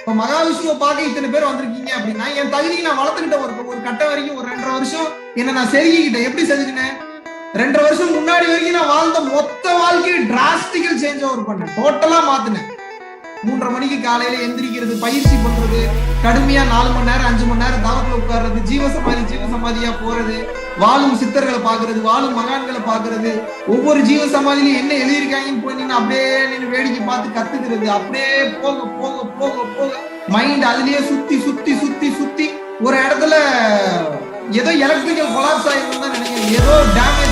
இப்ப மகாவிஷ்ணுவை பார்க்க இத்தனை பேர் வந்திருக்கீங்க அப்படின்னா என் தகுதியை நான் வளர்த்துக்கிட்ட ஒரு ஒரு கட்டம் வரைக்கும் ஒரு ரெண்டரை வருஷம் என்ன நான் செதுக்கிக்கிட்டேன் எப்படி செதுக்கினேன்? ரெண்டரை வருஷம் முன்னாடி வரைக்கும் நான் வாழ்ந்த மொத்த வாழ்க்கையை டிராஸ்டிக்கல் சேஞ்ச் ஓவர் பண்ணேன். டோட்டலா மாத்தினேன். மூன்றரை மணிக்கு காலையில எந்திரிக்கிறது பயிற்சி பண்றது கடுமையா நாலு மணி நேரம் அஞ்சு மணி நேரம் தாவத்துல உட்கார்றது ஜீவசமாதி ஜீவசமாதியா போறது வாழும் சித்தர்களை பாக்குறது வாழும் மகான்களை பாக்குறது ஒவ்வொரு ஜீவசமாதியிலும் என்ன எழுதியிருக்காங்கன்னு போய் நின்று அப்படியே நின்று வேடிக்கை பார்த்து கத்துக்கிறது. அப்படியே போக போக போக போக மைண்ட் அதுலயே சுத்தி சுத்தி சுத்தி சுத்தி ஒரு இடத்துல ஏதோ எலக்ட்ரிக்கல் கொலாப்ஸ் ஆயிருக்கும் தான் நினைக்கிறேன். ஏதோ டேமேஜ்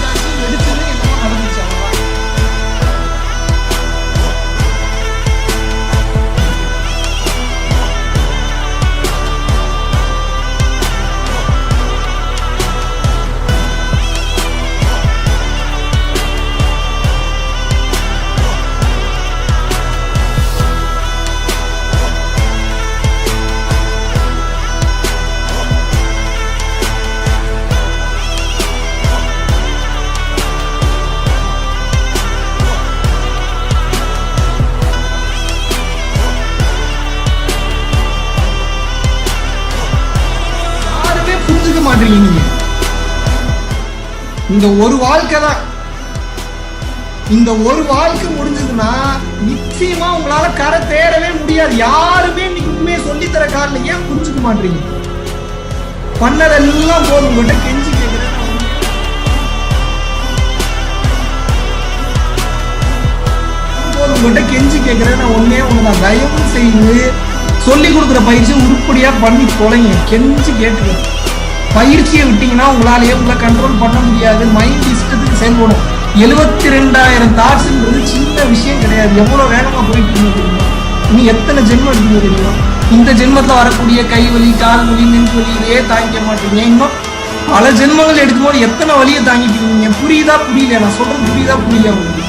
புரிஞ்சுக்க நீங்க இந்த ஒரு வாழ்க்கை தான். இந்த ஒரு வாழ்க்கை முடிஞ்சதுன்னா நிச்சயமா உங்களால கரை தேரவே முடியாது. யாருமே இன்னைக்கு உண்மையை சொல்லித்தர காரணம் ஏன் புரிஞ்சுக்க மாட்டீங்க? பண்ணதெல்லாம் போதும். உங்கள்கிட்ட கெஞ்சி கேட்கிறேன் நான் போதும். உங்ககிட்ட கெஞ்சி கேட்கிறேன் நான் ஒன்னே ஒண்ணு நான் தயவு செய்து சொல்லி கொடுக்குற பயிற்சி உருப்படியா பண்ணி தொலைங்க. கெஞ்சி கேட்டுக்கிறேன் பயிற்சியை விட்டீங்கன்னா உங்களாலேயே உங்களை கண்ட்ரோல் பண்ண முடியாது. மைண்ட் இஷ்டத்துக்கு செயல்படும். எழுபத்தி ரெண்டாயிரம் தாட்ஸ்ன்றது சின்ன விஷயம் கிடையாது. எவ்வளவு வேகமாக போயிட்டு இருந்தது தெரியுமா? இனி எத்தனை ஜென்மம் இருக்குங்க தெரியுமா? இந்த ஜென்மத்தில் வரக்கூடிய கை வலி கால் வலி நெஞ்சு வலி இதையே தாங்கிக்க மாட்டீங்க. இன்னும் பல ஜென்மங்கள் எடுக்கும்போது எத்தனை வலியை தாங்கிட்டு இருக்கீங்க? புரியுதா புரியல நான் சொல்றது புரியுதா புரியல உங்களுக்கு?